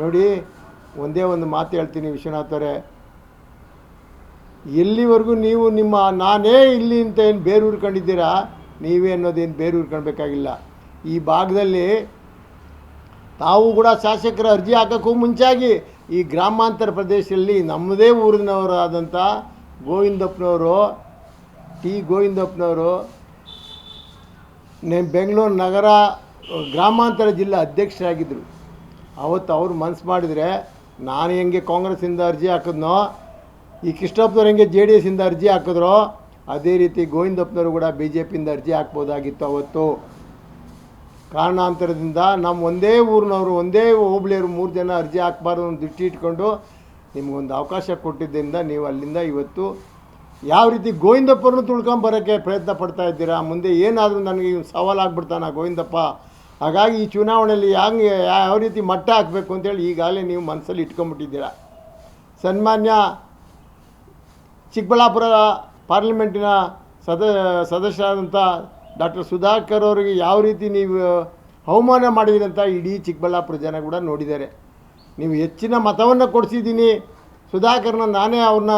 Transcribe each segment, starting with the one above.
ನೋಡಿ, ಒಂದೇ ಒಂದು ಮಾತು ಹೇಳ್ತೀನಿ ವಿಶ್ವನಾಥ್ ಅವರೇ. ಎಲ್ಲಿವರೆಗೂ ನೀವು ನಿಮ್ಮ ನಾನೇ ಇಲ್ಲಿ ಅಂತ ಏನು ಬೇರೆ ಊರ್ಕೊಂಡಿದ್ದೀರಾ ನೀವೇ ಅನ್ನೋದೇನು ಬೇರೆ ಹುರ್ಕೊಳ್ಬೇಕಾಗಿಲ್ಲ ಈ ಭಾಗದಲ್ಲಿ ತಾವು ಕೂಡ ಶಾಸಕರ ಅರ್ಜಿ ಹಾಕೋಕ್ಕೂ ಮುಂಚಾಗಿ ಈ ಗ್ರಾಮಾಂತರ ಪ್ರದೇಶದಲ್ಲಿ ನಮ್ಮದೇ ಊರಿನವರಾದಂಥ ಗೋವಿಂದಪ್ಪನವರು, ಟಿ ಗೋವಿಂದಪ್ಪನವರು ಬೆಂಗಳೂರು ನಗರ ಗ್ರಾಮಾಂತರ ಜಿಲ್ಲಾ ಅಧ್ಯಕ್ಷರಾಗಿದ್ದರು. ಅವತ್ತು ಅವ್ರು ಮನ್ಸು ಮಾಡಿದರೆ, ನಾನು ಹೆಂಗೆ ಕಾಂಗ್ರೆಸ್ಸಿಂದ ಅರ್ಜಿ ಹಾಕಿದ್ನೋ, ಈ ಕೃಷ್ಣಪ್ಪನವ್ರು ಹೆಂಗೆ ಜೆ ಡಿ ಎಸ್ಸಿಂದ ಅರ್ಜಿ ಹಾಕಿದ್ರೋ, ಅದೇ ರೀತಿ ಗೋವಿಂದಪ್ಪನವರು ಕೂಡ ಬಿ ಜೆ ಪಿಯಿಂದ ಅರ್ಜಿ ಹಾಕ್ಬೋದಾಗಿತ್ತು ಅವತ್ತು. ಕಾರಣಾಂತರದಿಂದ ನಮ್ಮ ಒಂದೇ ಊರಿನವರು, ಒಂದೇ ಹೋಬಳಿಯವರು ಮೂರು ಜನ ಅರ್ಜಿ ಹಾಕ್ಬಾರ್ದು ಅಂತ ದೃಷ್ಟಿ ಇಟ್ಕೊಂಡು ನಿಮಗೊಂದು ಅವಕಾಶ ಕೊಟ್ಟಿದ್ದರಿಂದ ನೀವು ಅಲ್ಲಿಂದ ಇವತ್ತು ಯಾವ ರೀತಿ ಗೋವಿಂದಪ್ಪರನ್ನು ತುಳ್ಕೊಂಬರೋಕ್ಕೆ ಪ್ರಯತ್ನ ಪಡ್ತಾ ಇದ್ದೀರಾ? ಮುಂದೆ ಏನಾದರೂ ನನಗೆ ಸವಾಲಾಗ್ಬಿಡ್ತಾನ ಗೋವಿಂದಪ್ಪ? ಹಾಗಾಗಿ ಈ ಚುನಾವಣೆಯಲ್ಲಿ ಹಂಗೆ ಯಾವ ರೀತಿ ಮಟ್ಟ ಹಾಕಬೇಕು ಅಂತೇಳಿ ಈಗಾಗಲೇ ನೀವು ಮನಸ್ಸಲ್ಲಿ ಇಟ್ಕೊಂಡ್ಬಿಟ್ಟಿದ್ದೀರಾ ಸನ್ಮಾನ್ಯ ಚಿಕ್ಕಬಳ್ಳಾಪುರ ಪಾರ್ಲಿಮೆಂಟಿನ ಸದ, ಸದಸ್ಯರಾದಂಥ ಡಾಕ್ಟರ್ ಸುಧಾಕರ್ ಅವರಿಗೆ ಯಾವ ರೀತಿ ನೀವು ಅವಮಾನ ಮಾಡಿದ್ರಿ ಅಂತ ಇಡೀ ಚಿಕ್ಕಬಳ್ಳಾಪುರ ಜನ ಕೂಡ ನೋಡಿದ್ದಾರೆ. ನೀವು ಹೆಚ್ಚಿನ ಮತವನ್ನು ಕೊಡಿಸಿದ್ದೀನಿ, ಸುಧಾಕರ್ನ ನಾನೇ ಅವ್ರನ್ನ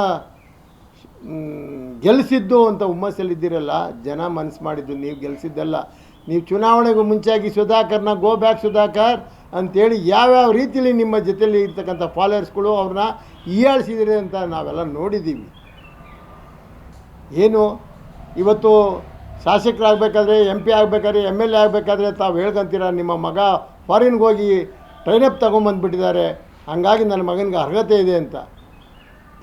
ಗೆಲ್ಲಿಸಿದ್ದು ಅಂತ ಹುಮ್ಮಸ್ಸಲ್ಲಿದ್ದೀರಲ್ಲ, ಜನ ಮನಸ್ಸು ಮಾಡಿದ್ದು ನೀವು ಗೆಲ್ಲಿಸಿದ್ದಲ್ಲ ನೀವು ಚುನಾವಣೆಗೂ ಮುಂಚೆಯಾಗಿ ಸುಧಾಕರ್ನ ಗೋ ಬ್ಯಾಕ್ ಸುಧಾಕರ್ ಅಂತೇಳಿ ಯಾವ್ಯಾವ ರೀತಿಯಲ್ಲಿ ನಿಮ್ಮ ಜೊತೆಯಲ್ಲಿ ಇರ್ತಕ್ಕಂಥ ಫಾಲೋಯರ್ಸ್ಗಳು ಅವ್ರನ್ನ ಈಯಾಳಿಸಿದ್ರೆ ಅಂತ ನಾವೆಲ್ಲ ನೋಡಿದ್ದೀವಿ. ಏನು? ಇವತ್ತು ಶಾಸಕರಾಗಬೇಕಾದ್ರೆ ಎಂ ಪಿ ಆಗಬೇಕಾದ್ರೆ ಎಂ ಎಲ್ ಎ ಆಗಬೇಕಾದ್ರೆ ತಾವು ಹೇಳ್ಕೊಂತೀರ, ನಿಮ್ಮ ಮಗ ಫಾರಿನ್ಗೆ ಹೋಗಿ ಟ್ರೈನಪ್ ತೊಗೊಂಬಂದ್ಬಿಟ್ಟಿದ್ದಾರೆ, ಹಾಗಾಗಿ ನನ್ನ ಮಗನಿಗೆ ಅರ್ಹತೆ ಇದೆ ಅಂತ.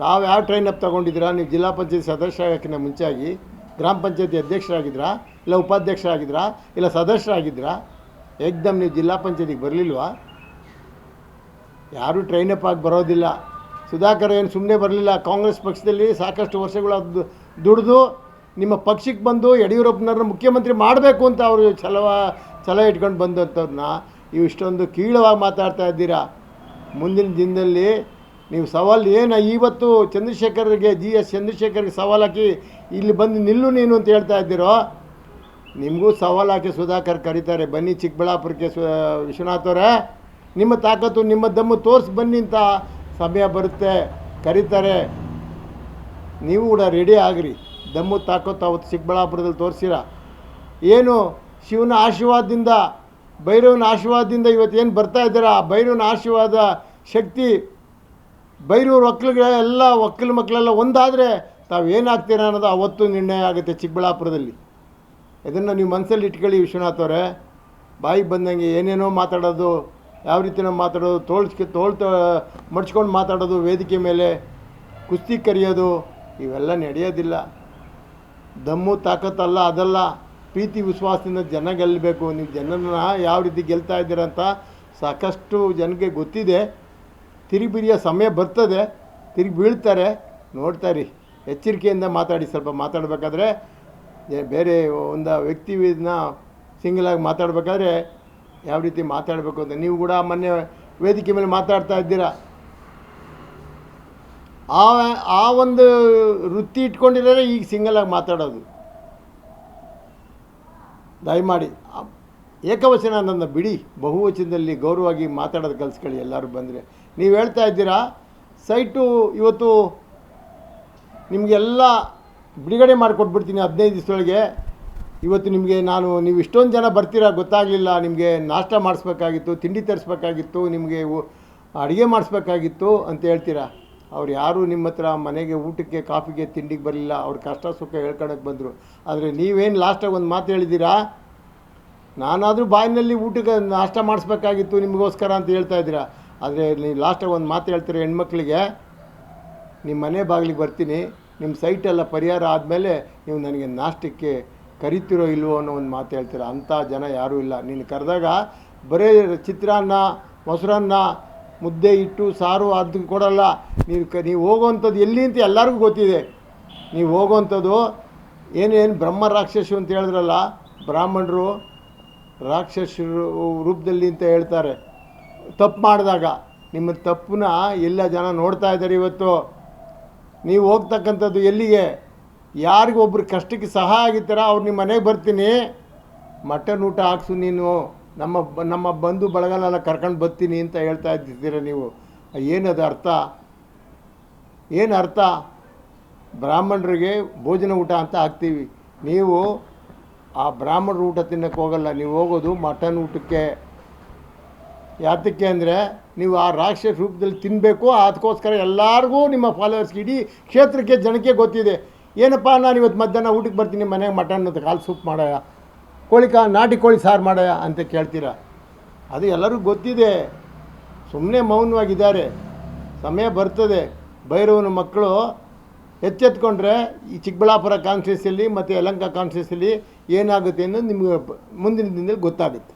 ತಾವು ಯಾವ ಟ್ರೈನಪ್ ತೊಗೊಂಡಿದ್ದೀರಾ? ನೀವು ಜಿಲ್ಲಾ ಪಂಚಾಯತ್ ಸದಸ್ಯರಾಗಕ್ಕಿಂತ ಮುಂಚಾಗಿ ಗ್ರಾಮ ಪಂಚಾಯತಿ ಅಧ್ಯಕ್ಷರಾಗಿದ್ರಾ? ಇಲ್ಲ ಉಪಾಧ್ಯಕ್ಷರಾಗಿದ್ರಾ? ಇಲ್ಲ ಸದಸ್ಯರಾಗಿದ್ರಾ? ಏಕ್ದಮ್ ನೀವು ಜಿಲ್ಲಾ ಪಂಚಾಯತಿಗೆ ಬರಲಿಲ್ವಾ? ಯಾರೂ ಟ್ರೈನಪ್ ಆಗಿ ಬರೋದಿಲ್ಲ. ಸುಧಾಕರ್ ಏನು ಸುಮ್ಮನೆ ಬರಲಿಲ್ಲ. ಕಾಂಗ್ರೆಸ್ ಪಕ್ಷದಲ್ಲಿ ಸಾಕಷ್ಟು ವರ್ಷಗಳು ದುಡಿದು ನಿಮ್ಮ ಪಕ್ಷಕ್ಕೆ ಬಂದು ಯಡಿಯೂರಪ್ಪನವ್ರನ್ನ ಮುಖ್ಯಮಂತ್ರಿ ಮಾಡಬೇಕು ಅಂತ ಅವರು ಛಲವ, ಛಲ ಇಟ್ಕೊಂಡು ಬಂದಂಥವ್ರನ್ನ, ನೀವು ಇಷ್ಟೊಂದು ಕೀಳವಾಗಿ ಮಾತಾಡ್ತಾ ಇದ್ದೀರಾ? ಮುಂದಿನ ದಿನದಲ್ಲಿ ನೀವು ಸವಾಲು ಏನು ಇವತ್ತು ಚಂದ್ರಶೇಖರ್ಗೆ ಜಿ ಎಸ್ ಚಂದ್ರಶೇಖರ್ಗೆ ಸವಾಲು ಹಾಕಿ ಇಲ್ಲಿ ಬಂದು ನಿಲ್ಲು ನೀನು ಅಂತ ಹೇಳ್ತಾ ಇದ್ದೀರೋ? ನಿಮಗೂ ಸವಾಲು ಹಾಕಿ ಸುಧಾಕರ್ ಕರೀತಾರೆ, ಬನ್ನಿ ಚಿಕ್ಕಬಳ್ಳಾಪುರಕ್ಕೆ ಸು ಅವರೇ. ನಿಮ್ಮ ತಾಕತ್ತು, ನಿಮ್ಮ ದಮ್ಮು ತೋರಿಸಿ ಬನ್ನಿ ಅಂತ ಸಮಯ ಬರುತ್ತೆ, ಕರೀತಾರೆ. ನೀವು ಕೂಡ ರೆಡಿ ಆಗ್ರಿ. ದಮ್ಮು ತಾಕತ್ತು ಅವತ್ತು ಚಿಕ್ಕಬಳ್ಳಾಪುರದಲ್ಲಿ ತೋರಿಸಿರ. ಏನು, ಶಿವನ ಆಶೀರ್ವಾದದಿಂದ, ಭೈರವನ ಆಶೀರ್ವಾದದಿಂದ ಇವತ್ತು ಏನು ಬರ್ತಾ ಇದ್ದೀರಾ? ಆ ಭೈರವನ ಆಶೀರ್ವಾದ ಶಕ್ತಿ ಬೈರೂರು ಒಕ್ಕಲಿಗೆ ಎಲ್ಲ ಒಕ್ಕಲು ಮಕ್ಕಳೆಲ್ಲ ಒಂದಾದರೆ ತಾವು ಅನ್ನೋದು ಅವತ್ತು ನಿರ್ಣಯ ಆಗುತ್ತೆ ಚಿಕ್ಕಬಳ್ಳಾಪುರದಲ್ಲಿ. ಇದನ್ನು ನೀವು ಮನಸ್ಸಲ್ಲಿ ಇಟ್ಕೊಳ್ಳಿ ವಿಶ್ವನಾಥ್ ಅವರೇ. ಬಾಯಿಗೆ ಬಂದಂಗೆ ಏನೇನೋ ಮಾತಾಡೋದು, ಯಾವ ರೀತಿನೋ ಮಾತಾಡೋದು, ತೋಳ್ಸ್ಕೆ ತೋಳ್ ಮಡ್ಚ್ಕೊಂಡು ಮಾತಾಡೋದು, ವೇದಿಕೆ ಮೇಲೆ ಕುಸ್ತಿ ಕರೆಯೋದು, ಇವೆಲ್ಲ ನಡೆಯೋದಿಲ್ಲ. ದಮ್ಮು ತಾಕತ್ತಲ್ಲ ಅದಲ್ಲ. ಪ್ರೀತಿ ವಿಶ್ವಾಸದಿಂದ ಜನ ಗೆಲ್ಲಬೇಕು ನೀವು ಜನನ ಯಾವ ರೀತಿ ಗೆಲ್ತಾ ಇದ್ದೀರ ಅಂತ ಸಾಕಷ್ಟು ಜನಕ್ಕೆ ಗೊತ್ತಿದೆ. ತಿರುಗಿಬಿರಿಯೋ ಸಮಯ ಬರ್ತದೆ, ತಿರುಗಿ ಬೀಳ್ತಾರೆ. ನೋಡ್ತಾರೆ ಎಚ್ಚರಿಕೆಯಿಂದ ಮಾತಾಡಿ. ಸ್ವಲ್ಪ ಮಾತಾಡಬೇಕಾದ್ರೆ ಬೇರೆ ಒಂದು ವ್ಯಕ್ತಿ ವ್ಯಕ್ತಿನ ಸಿಂಗಲಾಗಿ ಮಾತಾಡಬೇಕಾದ್ರೆ ಯಾವ ರೀತಿ ಮಾತಾಡಬೇಕು ಅಂತ. ನೀವು ಕೂಡ ಮೊನ್ನೆ ವೇದಿಕೆ ಮೇಲೆ ಮಾತಾಡ್ತಾ ಇದ್ದೀರಾ? ಆ ಆ ಒಂದು ವೃತ್ತಿ ಇಟ್ಕೊಂಡಿದ್ದಾರೆ ಈಗ ಸಿಂಗಲಾಗಿ ಮಾತಾಡೋದು. ದಯಮಾಡಿ. ಏಕವಚನ ನನ್ನ ಬಿಡಿ, ಬಹುವಚನದಲ್ಲಿ ಗೌರವವಾಗಿ ಮಾತಾಡೋದು ಕಲಿಸ್ಕೊಳ್ಳಿ ಎಲ್ಲರೂ ಬಂದರೆ. ನೀವು ಹೇಳ್ತಾ ಇದ್ದೀರಾ? ಸೈಟು ಇವತ್ತು ನಿಮಗೆಲ್ಲ ಬಿಡುಗಡೆ ಮಾಡಿಕೊಟ್ಬಿಡ್ತೀನಿ ಹದಿನೈದು ದಿವಸದೊಳಗೆ. ಇವತ್ತು ನಿಮಗೆ ನಾನು, ನೀವು ಇಷ್ಟೊಂದು ಜನ ಬರ್ತೀರಾ ಗೊತ್ತಾಗಲಿಲ್ಲ. ನಿಮಗೆ ನಾಷ್ಟ ಮಾಡಿಸ್ಬೇಕಾಗಿತ್ತು, ತಿಂಡಿ ತರಿಸ್ಬೇಕಾಗಿತ್ತು, ನಿಮಗೆ ಅಡುಗೆ ಮಾಡಿಸ್ಬೇಕಾಗಿತ್ತು ಅಂತ ಹೇಳ್ತೀರಾ? ಅವ್ರು ಯಾರೂ ನಿಮ್ಮ ಹತ್ರ ಮನೆಗೆ ಊಟಕ್ಕೆ, ಕಾಫಿಗೆ, ತಿಂಡಿಗೆ ಬರಲಿಲ್ಲ. ಅವ್ರು ಕಷ್ಟ ಸುಖ ಹೇಳ್ಕೊಳಕ್ಕೆ ಬಂದರು. ಆದರೆ ನೀವೇನು ಲಾಸ್ಟಾಗಿ ಒಂದು ಮಾತು ಹೇಳಿದ್ದೀರಾ? ನಾನಾದರೂ ಬಾಯಿನಲ್ಲಿ ಊಟಕ್ಕೆ ನಾಷ್ಟ ಮಾಡಿಸ್ಬೇಕಾಗಿತ್ತು ನಿಮಗೋಸ್ಕರ ಅಂತ ಹೇಳ್ತಾ ಇದ್ದೀರಾ. ಆದರೆ ನೀವು ಲಾಸ್ಟಾಗಿ ಒಂದು ಮಾತು ಹೇಳ್ತೀರ ಹೆಣ್ಮಕ್ಳಿಗೆ ನಿಮ್ಮ ಮನೆ ಬಾಗಿಲಿಗೆ ಬರ್ತೀನಿ ನಿಮ್ಮ ಸೈಟೆಲ್ಲ ಪರಿಹಾರ ಆದಮೇಲೆ ನೀವು ನನಗೆ ನಾಷ್ಟಕ್ಕೆ ಕರಿತಿರೋ ಇಲ್ವೋ ಅನ್ನೋ ಒಂದು ಮಾತು ಹೇಳ್ತೀರ. ಅಂಥ ಜನ ಯಾರೂ ಇಲ್ಲ. ನೀನು ಕರೆದಾಗ ಬರೀ ಚಿತ್ರಾನ್ನ ಮೊಸರನ್ನ ಮುದ್ದೆ ಇಟ್ಟು ಸಾರು ಅದು ಕೊಡಲ್ಲ. ನೀವು ಕ, ನೀವು ಹೋಗೋವಂಥದ್ದು ಎಲ್ಲಿ ಅಂತ ಎಲ್ಲರಿಗೂ ಗೊತ್ತಿದೆ. ನೀವು ಹೋಗೋವಂಥದ್ದು ಏನೇನು ಬ್ರಹ್ಮ ರಾಕ್ಷಸು ಅಂತ ಹೇಳಿದ್ರಲ್ಲ, ಬ್ರಾಹ್ಮಣರು ರಾಕ್ಷಸರು ರೂಪದಲ್ಲಿ ಅಂತ ಹೇಳ್ತಾರೆ. ತಪ್ಪು ಮಾಡಿದಾಗ, ನಿಮ್ಮ ತಪ್ಪನ್ನ ಎಲ್ಲ ಜನ ನೋಡ್ತಾ ಇದ್ದಾರೆ ಇವತ್ತು. ನೀವು ಹೋಗ್ತಕ್ಕಂಥದ್ದು ಎಲ್ಲಿಗೆ? ಯಾರಿಗೊಬ್ಬರು ಕಷ್ಟಕ್ಕೆ ಸಹಾಯ ಆಗಿತ್ತಾರ ಅವ್ರು ನಿಮ್ಮ ಮನೆಗೆ ಬರ್ತೀನಿ. ಮಟನ್ ಊಟ ಹಾಕ್ಸು ನೀನು. ನಮ್ಮ ನಮ್ಮ ಬಂಧು ಬಳಗನೆಲ್ಲ ಕರ್ಕೊಂಡು ಬರ್ತೀನಿ ಅಂತ ಹೇಳ್ತಾ ಇದ್ದೀರ ನೀವು? ಏನದು ಅರ್ಥ? ಏನು ಅರ್ಥ? ಬ್ರಾಹ್ಮಣರಿಗೆ ಭೋಜನ ಊಟ ಅಂತ ಹಾಕ್ತೀವಿ. ನೀವು ಆ ಬ್ರಾಹ್ಮಣರು ಊಟ ತಿನ್ನಕ್ಕೆ ಹೋಗಲ್ಲ. ನೀವು ಹೋಗೋದು ಮಟನ್ ಊಟಕ್ಕೆ. ಯಾತಕ್ಕೆ ಅಂದರೆ ನೀವು ಆ ರಾಕ್ಷಸ ರೂಪದಲ್ಲಿ ತಿನ್ನಬೇಕು ಅದಕ್ಕೋಸ್ಕರ ಎಲ್ಲರಿಗೂ ನಿಮ್ಮ ಫಾಲೋವರ್ಸ್ಗೆ ಇಡೀ ಕ್ಷೇತ್ರಕ್ಕೆ ಜನಕ್ಕೆ ಗೊತ್ತಿದೆ. ಏನಪ್ಪ ನಾನು ಇವತ್ತು ಮಧ್ಯಾಹ್ನ ಊಟಕ್ಕೆ ಬರ್ತೀನಿ ಮನೆಗೆ ಮಟನ್ ಅಂತ ಕಾಲು ಸೂಪ್ ಮಾಡಯ ಕೋಳಿ ಕಾ, ನಾಟಿ ಕೋಳಿ ಸಾರು ಮಾಡಯ ಅಂತ ಕೇಳ್ತೀರಾ? ಅದು ಎಲ್ಲರಿಗೂ ಗೊತ್ತಿದೆ. ಸುಮ್ಮನೆ ಮೌನವಾಗಿದ್ದಾರೆ. ಸಮಯ ಬರ್ತದೆ. ಭೈರವನ ಮಕ್ಕಳು ಎಚ್ಚೆತ್ಕೊಂಡ್ರೆ ಈ ಚಿಕ್ಕಬಳ್ಳಾಪುರ ಕಾನ್ಸ್ಟಿಟ್ಯೂನ್ಸಿಯಲ್ಲಿ ಮತ್ತು ಯಲಂಕ ಕಾನ್ಸ್ಟಿಟ್ಯೂನ್ಸಿಯಲ್ಲಿ ಏನಾಗುತ್ತೆ ಅನ್ನೋದು ನಿಮಗೆ ಮುಂದಿನ ದಿನದಲ್ಲಿ ಗೊತ್ತಾಗುತ್ತೆ.